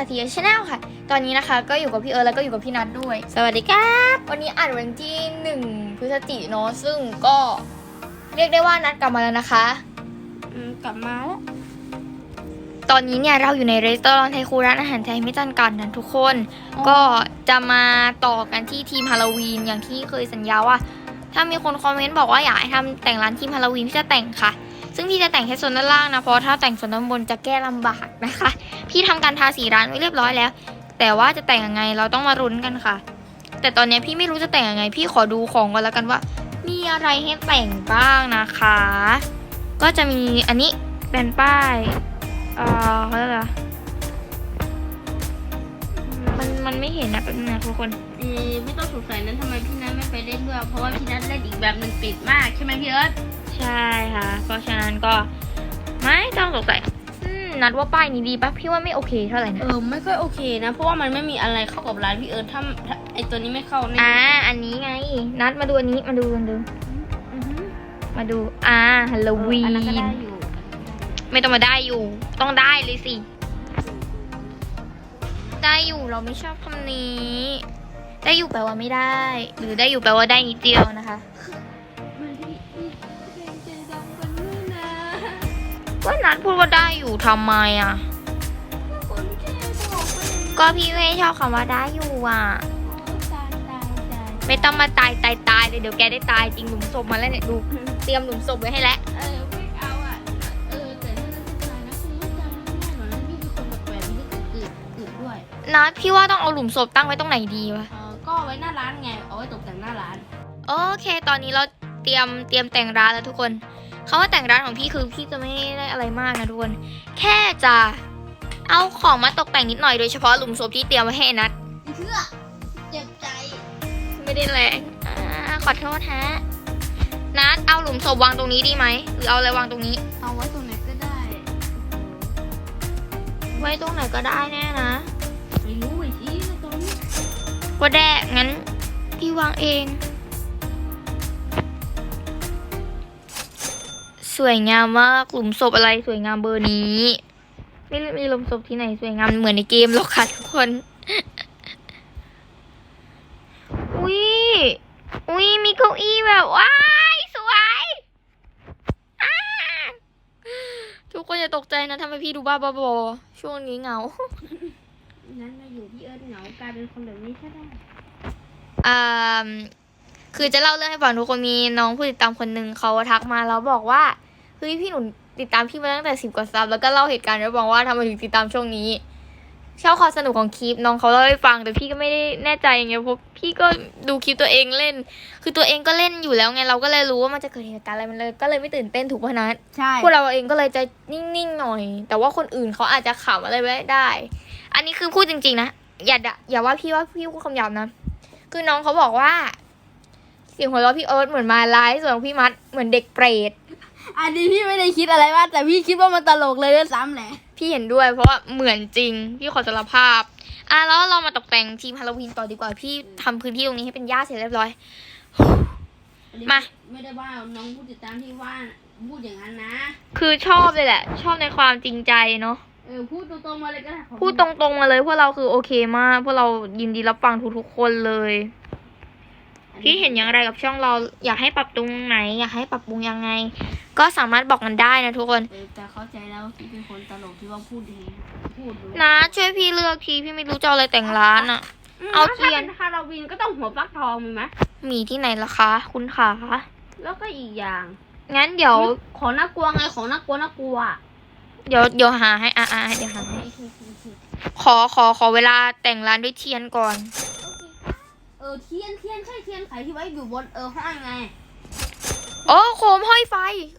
าเทียชาแนลค่ะ ตอนนี้นะคะก็อยู่กับพี่เอิร์ธแล้วก็อยู่กับพี่นัทด้วย สวัสดีครับ วันนี้อ่านวันที่หนึ่งพฤศจิเนาะซึ่งก็เรียกได้ว่านัดกลับมาแล้วนะคะ อืมกลับมาแล้ว ตอนนี้เนี่ยเราอยู่ในรีสตอรองไทยคูร้านอาหารไทยไม่จำกัดนะทุกคน ก็จะมาต่อกันที่ทีมฮาโลวีนอย่างที่เคยสัญญาว่า ถ้ามีคนคอมเมนต์บอกว่าอยากให้ทำแต่งร้านทีมฮาโลวีนที่จะแต่งค่ะ ซึ่งพี่จะแต่งแค่โซนด้านล่างนะเพราะถ้าแต่งโซนด้านบนจะแก้ลำบากนะคะ พี่ทำการทาสีร้านไว้เรียบร้อยแล้ว แต่ว่าจะแต่งยังไงเราต้องมารุ้นกันค่ะ แต่ตอนนี้พี่ไม่รู้จะแต่งยังไง พี่ขอดูของก่อนแล้วกันว่า มีอะไรให้แต่งบ้างนะคะ ก็จะมีอันนี้เป็นป้ายเอ่อเขาเรียกอะไรมันมันไม่เห็นนะเป็นงนะทุกคน ไม่ต้องสงสัยนั้นทำไมพี่นัทไม่ไปเล่นด้วย เพราะว่าพี่นัทเล่นอีกแบบหนึ่งติดมากใช่ไหมพี่เอิร์ธใช่ค่ะ เพราะฉะนั้นก็ไม่ต้องสงสัยอืมนัดว่าป้ายนี้ดีปะพี่ว่าไม่โอเคเท่าไหร่นะเออไม่ค่อยโอเคนะ เพราะว่ามันไม่มีอะไรเข้ากับร้านพี่เอิร์ธถ้าถ้าไอตัวนี้ไม่เข้าแน่อ่าอันนี้ไง นัดมาดูอันนี้มาดูมาดู อือฮึมาดูอ่าฮัลโลวีอันนั้นก็ได้นอยู่ ไม่ต้องมาได้อยู่ ต้องได้เลยสิ ได้อยู่เราไม่ชอบคำนี้ ได้อยู่แปลว่าไม่ได้ หรือได้อยู่แปลว่าได้นิดเดียวนะคะมันที่ใจดำกันนู่นนะก็นัดพูดว่าได้อยู่ทำไมอะ ก็พี่ไม่ชอบคำว่าได้อยู่อะ ไม่ต้องมาตายตายตายเลยเดี๋ยวแกได้ตายจริงหลุมศพมาแล้วเนี่ยดูเตรียมหลุมศพไว้ให้แล้วนัดพี่ว่าต้องเอาหลุมศพตั้งไว้ตรงไหนดีวะ ไว้หน้าร้านไง เอาไว้ตกแต่งหน้าร้าน โอเค ตอนนี้เราเตรียมเตรียมแต่งร้านแล้วทุกคนคำว่าแต่งร้านของพี่คือพี่จะไม่ได้อะไรมากนะทุกคน แค่จะเอาของมาตกแต่งนิดหน่อยโดยเฉพาะหลุมศพที่เตรียมไว้ให้นัดเพื่อเจ็บใจ ไม่ได้แรงอ่าขอโทษฮะ นัดเอาหลุมศพวางตรงนี้ดีไหมหรือเอาอะไรวางตรงนี้ เอาไว้ตรงไหนก็ได้ ไว้ตรงไหนก็ได้แน่นะ ว่าแดะงั้นพี่วางเอง สวยงามมากหลุมศพอะไรสวยงามเบอร์นี้ ไม่มีหลุมศพที่ไหนสวยงามเหมือนในเกมหรอกค่ะทุกคน อุ้ยอุ้ยมีเก้าอี้แบบว้ายสวยทุกคนอย่าตกใจนะทำไมพี่ดูบ้าบอช่วงนี้เหงา นั้นมาอยู่พี่เอิร์ธเหงากลายเป็นคนแบบนี้ใช่ไหมอ่าคือจะเล่าเรื่องให้ฟังทุกคนมีน้องผู้ติดตามคนหนึ่งเขาทักมาแล้วบอกว่าเฮ้ยพี่หนูติดตามพี่มาตั้งแต่สิบกว่าซับแล้วก็เล่าเหตุการณ์ให้ฟังว่าทำไมถึงติดตามช่วงนี้ชอบความสนุกของคลิปน้องเขาเล่าให้ฟัง แต่พี่ก็ไม่ได้แน่ใจไงเพราะพี่ก็ดูคลิปตัวเองเล่น คือตัวเองก็เล่นอยู่แล้วไงเราก็เลยรู้ว่ามันจะเกิดเหตุการณ์อะไรมันเลย ก็เลยไม่ตื่นเต้นถูกปะนัดใช่พวกเราเองก็เลยจะนิ่งๆหน่อย แต่ว่าคนอื่นเขาอาจจะขำอะไรไว้ได้ อันนี้คือพูดจริง ๆ นะ อย่าด่าอย่าว่าพี่ว่าพี่พูดคำหยาบนะ คือน้องเขาบอกว่า เสียงหัวเราะพี่เอิร์ธเหมือนมาไลฟ์ส่วนของพี่มัดเหมือนเด็กเปรต อันนี้พี่ไม่ได้คิดอะไรมากแต่พี่คิดว่ามันตลกเลยด้วยซ้ำแหละ พี่เห็นด้วยเพราะว่าเหมือนจริง พี่ขอสารภาพ อะแล้วเรามาตกแต่งทีมฮาโลวีนต่อดีกว่า พี่ทำพื้นที่ตรงนี้ให้เป็นหญ้าเสร็จเรียบร้อย อันนี้มา ไม่ได้ว่าน้องผู้ติดตามที่ว่าพูดอย่างนั้นนะ คือชอบเลยแหละ ชอบในความจริงใจเนาะเออพูดตรงๆมาเลยก็ได้ขอพูดตรงๆมาเลยพวกเราคือโอเคมากพวกเรายินดีรับฟังทุกๆคนเลยพี่เห็นอย่างไรกับช่องเราอยากให้ปรับปรุงไหน อยากให้ปรับปรุงยังไง ก็สามารถบอกกันได้นะทุกคนเออแต่เข้าใจแล้วว่าพี่เป็นคนตลกที่ว่าพูดดีพูดดูนะช่วยพี่เลือกทีพี่ไม่รู้จะเอาอะไรแต่งร้านอะเอาเทียนถ้าป็ฮาโลวีนก็ต้องหัวฟักทองมีไหมมีที่ไหนล่ะคะ คุณขาแล้วก็อีกอย่าง งั้นเดี๋ยว ของน่ากลัวไงของน่ากลัวน่ากลัว เดี๋ยวเดี๋ยวหาให้อ่าอ่าเดี๋ยวหาให้ ขอขอขอเวลาแต่งร้านด้วยเทียนก่อน เออเทียนเทียนใช่เทียนไขที่ไว้อยู่บนเออห้างไง โอ้โคมห้อยไฟ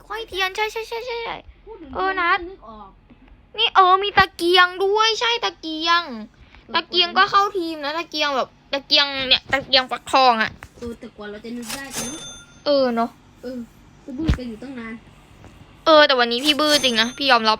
ห้อยเทียนใช่ใช่ใช่ใช่ใช่ พูดถึงเออนัด นึกออกนี่เออมีตะเกียงด้วยใช่ตะเกียง ตะเกียงก็เข้าทีมนะตะเกียงแบบตะเกียงเนี่ยตะเกียงฟักทองอะเออแต่กว่าเราจะนึกได้กันเนอะเออเนาะ เออจะพูดกันอยู่ตั้งนาน เออแต่วันนี้พี่บื้อจริงนะพี่ยอมรับ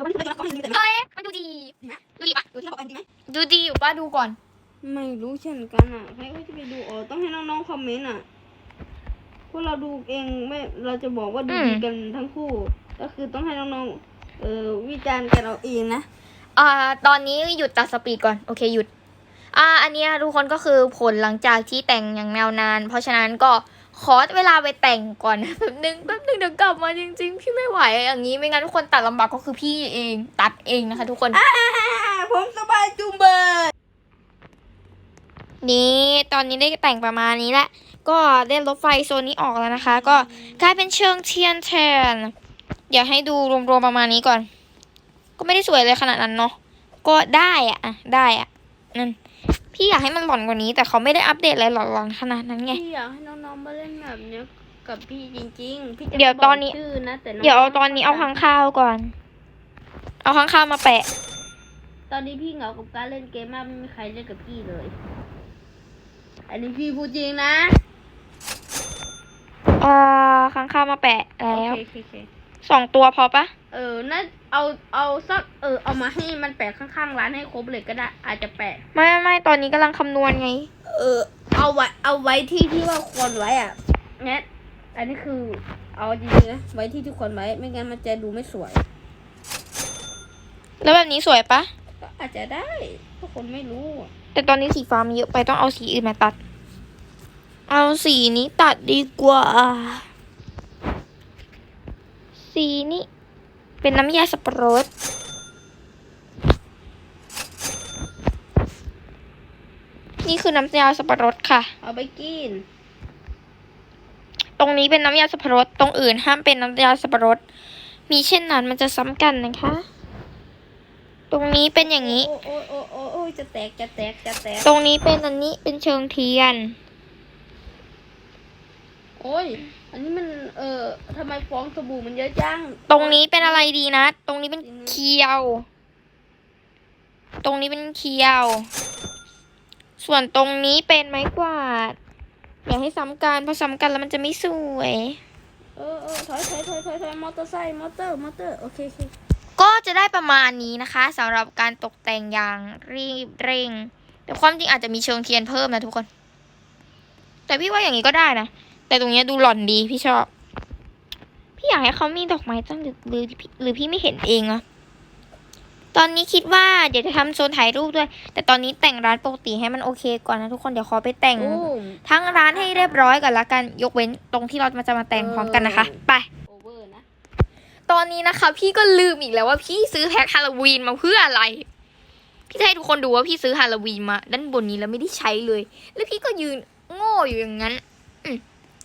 อนหินแต่เฮ้ยมันดูดีดูดีปะดูที่เราเป็นดีไหมดูดีอยู่ป่ะดูก่อน ไม่รู้เช่นกันอะใครก็จะไปดูอ๋อต้องให้น้องๆคอมเมนต์อะพวกเราดูเองไม่เราจะบอกว่าดูดีกันทั้งคู่ ก็คือต้องให้น้องๆเอ่อวิจารณ์กันเอาเองนะอ่าตอนนี้หยุดตัดสปีดก่อนโอเคหยุดอ่าอันเนี้ยทุกคนก็คือผลหลังจากที่แต่งอย่างยาวนาน เพราะฉะนั้นก็ ขอเวลาไปแต่งก่อนแป๊บนึงแป๊บนึงเดี๋ยวกลับมาจริง ๆ พี่ไม่ไหวอย่างนี้ไม่งั้นทุกคนตัดลำบากก็คือพี่เองตัดเองนะคะ ทุกคนอ่าผมสบายจุงเบยนี่ตอนนี้ได้แต่งประมาณนี้แหละ ก็ได้รถไฟโซนนี้ออกแล้วนะคะ ก็กลายเป็นเชิงเทียนแทนเดี๋ยวให้ดูรวมๆประมาณนี้ก่อน ก็ไม่ได้สวยเลยขนาดนั้นเนาะก็ได้อะอะได้อะนั่น พี่อยากให้มันหล่อนกว่านี้ แต่เขาไม่ได้อัปเดตอะไรหล่อนๆขนาดนั้นไง พี่อยากให้น้องๆมาเล่นแบบเนี้ยกับพี่จริงๆพี่จะเดี๋ยวไม่บกตอนนี้ ชื่อนะแต่งๆเดี๋ยวเอาตอนนี้เอาค้างคาวก่อน เอาค้างคาวมาแปะ ตอนนี้พี่เหงากับการเล่นเกมมากไม่มีใครเล่นกับพี่เลย อันนี้พี่พูดจริงนะ เอ่อค้างคาวมาแปะโอแล้วเคโอเคโอเค สองตัวพอปะเออน่าเอาเอาสักเออเอามาให้มันแปะข้างๆร้านให้ครบเลยก็ได้ อาจจะแปะ ไม่ไม่ไม่ตอนนี้กำลังคำนวณไง เออ เอาไว้เอาไว้ที่ที่ว่าควรไว้อะเนี่ยอันนี้คือเอาจริงๆนะไว้ที่ที่ควรไว้ไม่งั้นมันจะดูไม่สวย แล้วแบบนี้สวยปะก็อาจจะได้ถ้าคนไม่รู้อะแต่ตอนนี้สีฟ้ามันเยอะไปต้องเอาสีอื่นมาตัด เอาสีนี้ตัดดีกว่า สีนี้เป็นน้ำยาสับปะรดนี่คือน้ำยาสับปะรดค่ะ เอาไปกิน ตรงนี้เป็นน้ำยาสับปะรด ตรงอื่นห้ามเป็นน้ำยาสับปะรด มีเช่นนั้นมันจะซ้ำกันนะคะ ตรงนี้เป็นอย่างนี้ โอ้โอ้โอ้โอ้โอ้จะแตก จะแตก จะแตก ตรงนี้เป็นอันนี้ เป็นเชิงเทียน โอ้ย อันนี้มันเออทำไมฟองสบู่มันเยอะจังตรงนี้เป็นอะไรดีนะ ตรงนี้เป็นเคียว ตรงนี้เป็นเคียว ส่วนตรงนี้เป็นไม้กวาด อย่าให้ซ้ำกันเพราะซ้ำกันแล้วมันจะไม่สวย เออเออถอยถอยถอยถอยถอยมอเตอร์ไซค์มอเตอร์มอเตอร์โอเคโอเคก็จะได้ประมาณนี้นะคะสำหรับการตกแต่งอย่างรีบเร่ง แต่ความจริงอาจจะมีเชิงเทียนเพิ่มนะทุกคน แต่พี่ว่าอย่างนี้ก็ได้นะ แต่ตรงเนี้ยดูหล่อนดีพี่ชอบ พี่อยากให้เขามีดอกไม้ตั้งหรือหรือหรือพี่ไม่เห็นเองอะตอนนี้คิดว่าเดี๋ยวจะทำโซนถ่ายรูปด้วย แต่ตอนนี้แต่งร้านปกติให้มันโอเคก่อนนะทุกคนเดี๋ยวขอไปแต่งโอ้ทั้งร้านให้เรียบร้อยก่อนละกันยกเว้นตรงที่เราจะมาแต่งพร้อมกันนะคะ ไป โอเวอร์นะ ตอนนี้นะคะ พี่ก็ลืมอีกแล้วว่าพี่ซื้อแพ็คฮาโลวีนมาเพื่ออะไร พี่จะให้ทุกคนดูว่าพี่ซื้อฮาโลวีนมา ด้านบนนี้แล้วไม่ได้ใช้เลย แล้วพี่ก็ยืนโง่อยู่อย่างนั้น อืม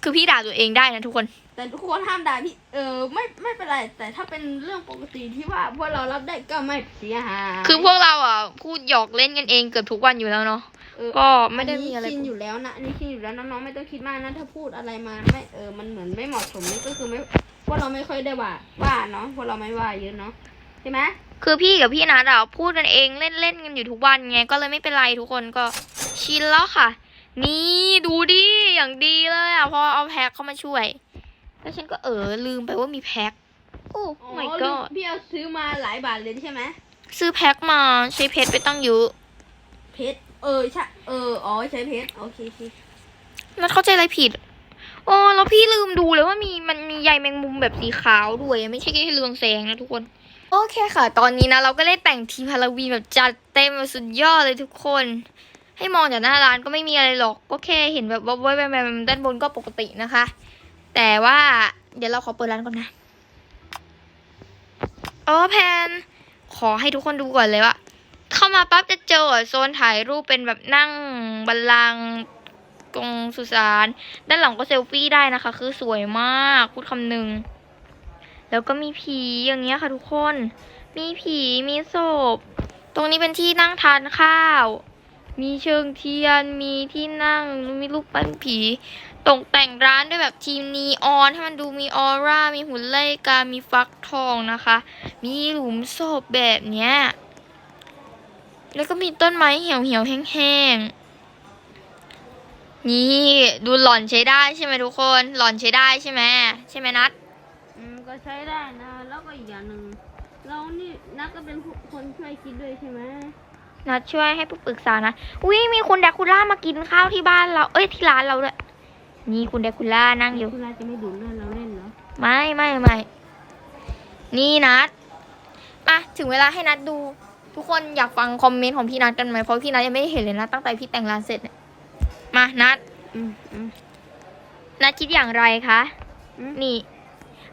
คือพี่ด่าตัวเองได้นะทุกคน แต่ทุกคนห้ามด่าพี่เออไม่ไม่เป็นไร แต่ถ้าเป็นเรื่องปกติที่ว่าพวกเรารับได้ก็ไม่เสียหายคือพวกเราอะพูดหยอกเล่นกันเองเกือบทุกวันอยู่แล้วเนาะเออก็ไม่ได้มีอะไรนนี้ชินอยู่แล้วนะอันนี้ชินอยู่แล้วน้องๆไม่ต้องคิดมากนะถ้าพูดอะไรมาไม่เออมันเหมือนไม่เหมาะสมนี่ก็คือไม่พวกเราไม่ค่อยได้ว่าว่าเนาะพวกเราไม่ว่าเยอะเนาะใช่ไหมคือพี่กับพี่นัดอะพูดกันเองเล่นเล่นๆกันอยู่ทุกวันไงก็เลยไม่เป็นไรทุกคนก็ชินแล้วค่ะ นี่ดูดิอย่างดีเลยอะพอเอาแพ็คเข้ามาช่วย แล้วฉันก็เออลืมไปว่ามีแพ็คโอ้อ๋อ my god พี่เอาซื้อมาหลายบาทเลยใช่ไหมซื้อแพ็คมาใช้เพชรไปตั้งเยอะเพชรเออใช่เอออ๋อใช้เพชรโอเคโอเคนัดเข้าใจอะไรผิดโอ้แล้วพี่ลืมดูเลยว่ามีมันมีใยแมงมุมแบบสีขาวด้วยไม่ใช่แค่เรืองแสงนะทุกคน โอเคค่ะ ตอนนี้นะเราก็ได้แต่งทีมฮาโลวีนแบบจัดเต็มแบบสุดยอดเลยทุกคน ให้มองจากหน้าร้านก็ไม่มีอะไรหรอก ก็แค่เห็นแบบว่าแบบแบบด้านบนก็ปกตินะคะ แต่ว่าเดี๋ยวเราขอเปิดร้านก่อนนะโอ้แพน ขอให้ทุกคนดูก่อนเลยว่าเข้ามาปั๊บจะเจอโซนถ่ายรูปเป็นแบบนั่งบัลลังก์ตรงสุสาน ด้านหลังก็เซลฟี่ได้นะคะ คือสวยมากพูดคำหนึ่ง แล้วก็มีผีอย่างเงี้ยค่ะทุกคน มีผีมีศพ ตรงนี้เป็นที่นั่งทานข้าว มีเชิงเทียน มีที่นั่ง มีรูปปั้นผี ตกแต่งร้านด้วยแบบทีมนีออนให้มันดูมีออร่า มีหุ่นไล่กา มีฟักทองนะคะ มีหลุมศพแบบเนี้ย แล้วก็มีต้นไม้เหี่ยวๆแห้งๆ นี่ดูหล่อนใช้ได้ใช่ไหมทุกคน หล่อนใช้ได้ใช่ไหมใช่ไหมนัดก็ใช้ได้นะ แล้วก็อีกอย่างหนึ่งเรานี่นักก็เป็นคนช่วยคิดด้วยใช่ไหม นัดช่วยให้ปรึกษานะอุ้ยมีคุณแดกคูล่ามากินข้าวที่บ้านเรา เอ้ยที่ร้านเราด้วย นี่คุณแดกคูล่านั่งอยู่ คุณราจะไม่ดูดเลือดเราเล่นเหรอ ไม่ไม่ไม่นี่นัดมาถึงเวลาให้นัดดู ทุกคนอยากฟังคอมเมนต์ของพี่นัดกันไหมเพราะพี่นัดยังไม่ได้เห็นเลยนะตั้งแต่พี่แต่งร้านเสร็จเนี่ยมานัดอืมอืมนัดคิดอย่างไรคะ อืม นี่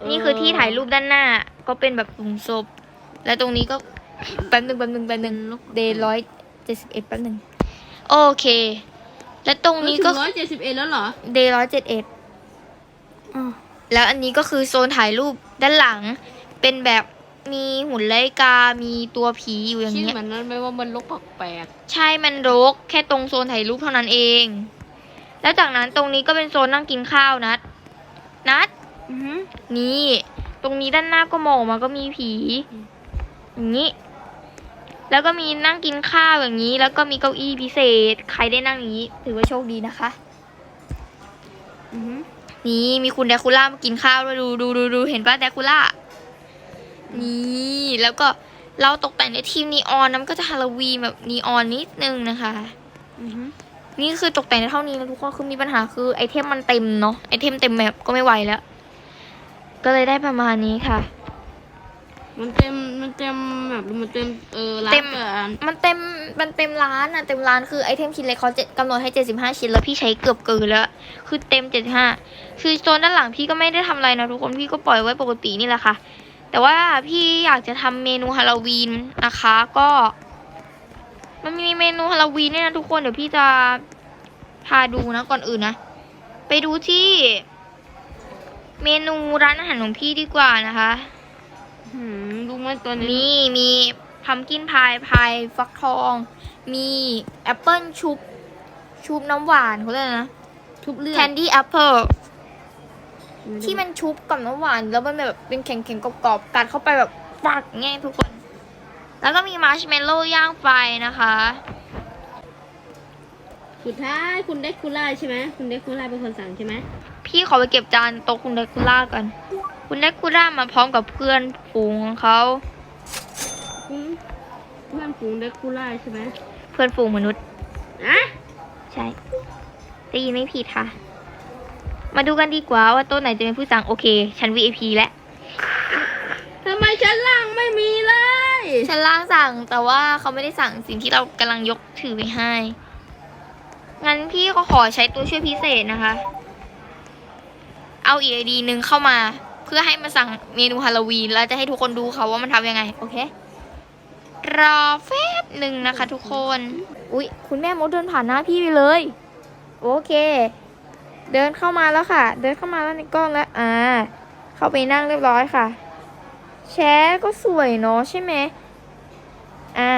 นี่คือที่ถ่ายรูปด้านหน้า ก็เป็นแบบหลุมศพ และตรงนี้ก็ แป๊บหนึ่งแป๊บหนึ่งแป๊บหนึ่งเดย์ร้อยเจ็ดสิบเอ็ดแป๊บหนึ่งโอเค และตรงนี้ก็ร้อยเจ็ดสิบเอ็ดแล้วเหรอ เดย์ร้อยเจ็ดเอ็ดอ๋อแล้วอันนี้ก็คือโซนถ่ายรูปด้านหลัง เป็นแบบมีหุ่นไลกา มีตัวผีอยู่อย่างชื่อเงี้ยเหมือนนั้นไหมว่ามันลกแปลกใช่มันรก แค่ตรงโซนถ่ายรูปเท่านั้นเอง แล้วจากนั้นตรงนี้ก็เป็นโซนนั่งกินข้าวนัด นัดๆอือหือนี่ ตรงนี้ด้านหน้าก็มองออกมาก็มีผีอืมอย่างนี้ แล้วก็มีนั่งกินข้าวอย่างนี้ แล้วก็มีเก้าอี้พิเศษ ใครได้นั่งอย่างนี้ ถือว่าโชคดีนะคะอือหือนี่มีคุณแดคูล่ามากินข้าวด้วยดูดูดูดูเห็นป่ะแดคูล่านี่แล้วก็เราตกแต่งในทีมนีออนนะมันก็จะฮาโลวีนแบบนีออนนิดนึงนะคะอือหือนี่คือตกแต่งในเท่านี้นะทุกคนคือมีปัญหาคือไอเทมมันเต็มเนาะไอเทมเต็มแบบก็ไม่ไหวแล้ว ก็เลยได้ประมาณนี้ค่ะ มันเต็มมันเต็มแบบมันเต็มเออร้านเต็มเปิดอันมันเต็มมันเต็มร้านอะเต็มร้านคือไอเทมชิ้นเล็กเขาจะกำหนดให้75ชิ้นแล้วพี่ใช้เกือบเกินแล้ว คือเต็ม75คือโซนด้านหลังพี่ก็ไม่ได้ทำอะไรนะทุกคนพี่ก็ปล่อยไว้ปกตินี่แหละค่ะ แต่ว่าพี่อยากจะทำเมนูฮาโลวีนนะคะก็ มันมีเมนูฮาโลวีนเนี่ยนะทุกคนเดี๋ยวพี่จะพาดูนะก่อนอื่นนะไปดูที่ เมนูร้านอาหารของพี่ดีกว่านะคะ หืมดูมันตัวนี้นี่มีพัมกินพายพายฟักทอง มีแอปเปิลชุบ ชุบน้ำหวานเขาเรียกอะไรนะ ทุบเลือดแคนดี้แอปเปิลที่มันชุบกับน้ำหวาน แล้วมันแบบเป็นแข็งๆกรอบๆกัดเข้าไปแบบปักไงทุกคน แล้วก็มีมาร์ชเมลโล่ย่างไฟนะคะ สุดท้ายคุณเด็กคุล่าใช่ไหมคุณเด็กคุล่าเป็นคนสั่งใช่ไหมพี่ขอไปเก็บจานโต๊ะคุณเดคูล่ากัน คุณเดคูล่ามาพร้อมกับเพื่อนฝูงของเขาคุณเพื่อนฝูงเด็กคุล่าใช่ไหมเพื่อนฝูงมนุษย์อะใช่ได้ยินไม่ผิดค่ะ มาดูกันดีกว่าว่าโต๊ะไหนจะเป็นผู้สั่งโอเค ฉัน VIP แล้วทำไมชั้นล่างไม่มีเลยฉันล่างสั่งแต่ว่าเขาไม่ได้สั่งสิ่งที่เรากำลังยกถือไปให้ งั้นพี่ก็ขอใช้ตัวช่วยพิเศษนะคะ เอาอีกไอดีหนึ่งเข้ามาเพื่อให้มาสั่งเมนูฮาโลวีนแล้วจะให้ทุกคนดูเขาว่ามันทำยังไง โอเค รอแป๊บหนึ่งนะคะทุกคน อุ๊ย คุณแม่มดเดินผ่านหน้าพี่ไปเลย โอเค เดินเข้ามาแล้วค่ะ เดินเข้ามาแล้วในกล้องแล้ว อ่า เข้าไปนั่งเรียบร้อยค่ะ แชร์ก็สวยเนาะใช่ไหมอ่า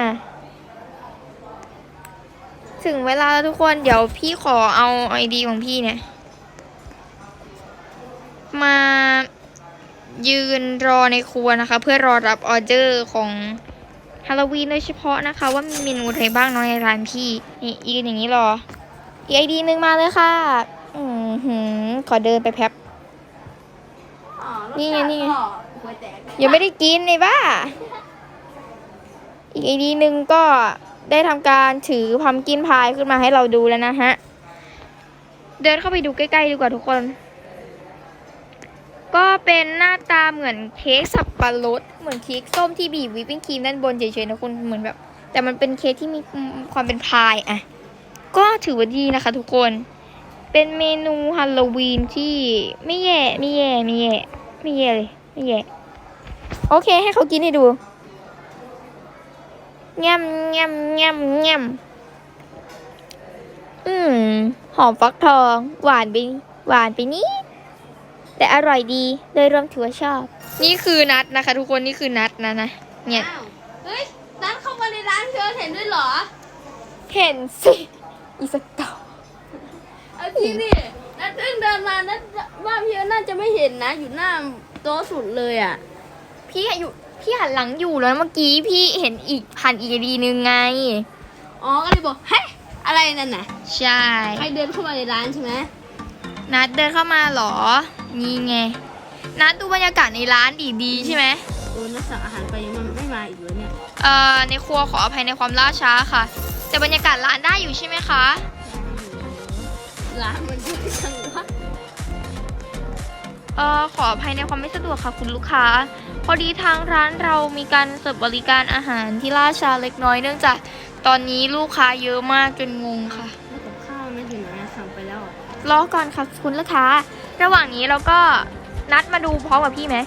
ถึงเวลาแล้วทุกคนเดี๋ยวพี่ขอเอาไอดีของพี่เนี่ย มา ยืนรอในครัวนะคะ เพื่อรอรับออเดอร์ของฮาโลวีนโดยเฉพาะนะคะ ว่ามีเมนูอะไรบ้างเนาะในร้านพี่นี่ยืนอย่างนี้รออีกไอดีหนึ่งมาเลยค่ะ อือหือขอเดินไปแป๊บนี่ไงนี่ไงหัวแตกยังไม่ได้กินเลยบ้า อีกไอดีหนึ่งก็ได้ทำการถือพัมกินพายขึ้นมาให้เราดูแล้วนะฮะ เดินเข้าไปดูใกล้ๆดีกว่าทุกคน ก็เป็นหน้าตาเหมือนเค้กสับปะรดเหมือนเค้กส้มที่บีบวิปปิ้งครีมด้านบนเฉยๆนะคุณเหมือนแบบ แต่มันเป็นเค้กที่มีความเป็นพายอะก็ถือว่าดีนะคะ ทุกคน เป็นเมนูฮาโลวีนที่ไม่แย่ไม่แย่ไม่แย่ไม่แย่เลยไม่แย่โอเคให้เขากินให้ดูแง่มแง่มแง่มแง่มอืมหอมฟักทอง หวานไปหวานไปนิด แต่อร่อยดีโดยรวมถือว่าชอบ นี่คือนัดนะคะ ทุกคนนี่คือนัดนะนะเนี่ยอ้าวเฮ้ยนัดเข้ามาในร้านเธอเห็นด้วยเหรอ เห็นสิอีสเกาเอาจริงดินัดเพิ่งเดินมานัดว่าพี่น่าจะไม่เห็นนะ อยู่หน้าโต๊ะสุดเลยอะ พี่อยู่พี่หันหลังอยู่แล้วเมื่อกี้พี่เห็นอีกผ่านอีกดีนึงไง อ๋อ ก็เลยบอก เฮ้ย อะไรนั่นน่ะ ใช่ ใครเดินเข้ามาในร้านใช่ไหม นัดเดินเข้ามาเหรอ นี่ไงนัดดูบรรยากาศในร้านดีๆใช่ไหมเออนักสั่งอาหารไปยังมันไม่มาอีกเลยเนี่ยเอ่อในครัวขออภัยในความล่าช้าค่ะ แต่บรรยากาศร้านได้อยู่ใช่ไหมคะร้านมันอยู่จังวะเอ่อขออภัยในความไม่สะดวกค่ะคุณลูกค้า พอดีทางร้านเรามีการเสิร์ฟบริการอาหารที่ล่าช้าเล็กน้อยเนื่องจากตอนนี้ลูกค้าเยอะมากจนงงค่ะแล้วกับข้าวไม่ถึงไหนอะสั่งไปแล้วอะรอก่อนค่ะคุณลูกค้า ระหว่างนี้เราก็นัดมาดูพร้อมกับพี่ไหม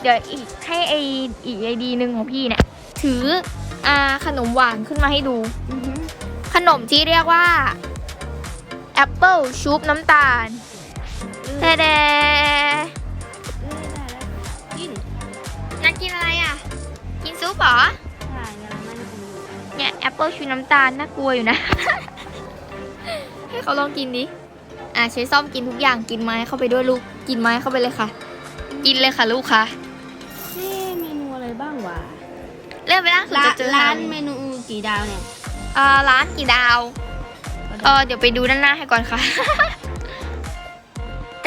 เดี๋ยวอีกให้ไออีกไอดีหนึ่งของพี่เนี่ยถืออ่าขนมหวานขึ้นมาให้ดูอือฮึขนมที่เรียกว่าแอปเปิลชุบน้ำตาลเอแดอแดเออได้แล้วกินนัดกินอะไรอะ กินซุปเหรอใช่กำลังนั่งกินอยู่เนี่ยแอปเปิลชุบน้ำตาลน่ากลัวอยู่นะ ให้เขาลองกินดิ อะใช้ซ่อมกินทุกอย่างกินไม้เข้าไปด้วยลูกกินไม้เข้าไปเลยค่ะ กินเลยค่ะลูกค่ะเอ๊ะเมนูอะไรบ้างวะเริ่มไปล่าสุดร้าจะนเจอร้านทงเมนูกี่ดาวเนี่ยเอ่อร้านกี่ดาวเออเดี๋ยวไปดูด้านหน้าให้ก่อนค่ะ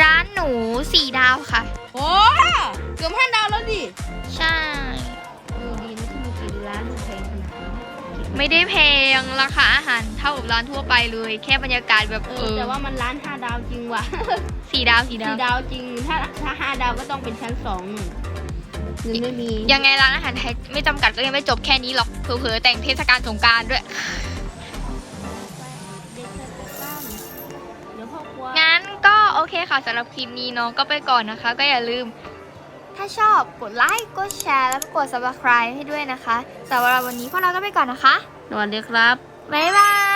ร้านหนูสี่ดาวค่ะ โอ้เกือบห้าดาวแล้วดิ ใช่ ไม่ได้แพงราคาอาหารเท่ากับร้านทั่วไปเลย แค่บรรยากาศแบบเอเอออแต่ว่ามันร้านห้าดาวจริงว่ะ สี่ดาวสี่ดาสี่ว ดาวจริง ถ้าถ้าห้าดาวก็ต้องเป็นชั้นสองหนึ่งหรือไม่มียังไงร้านอาหารไทยไม่จำกัดก็ยังไม่จบแค่นี้หรอกเผลอๆแต่งเทศกาลสงกรารด้วย เด็กเสิร์ฟจะตั้งเดี๋ยวพ่อครัว งั้นก็โอเคค่ะสำหรับคลิปนี้เน้องก็ไปก่อนนะคะ ก็อย่าลืม ถ้าชอบกดไลค์ กดแชร์ แล้วก็กด subscribe ให้ด้วยนะคะสำหรับวันนี้พวกเราก็ไปก่อนนะคะ สวัสดีครับ บ๊ายบา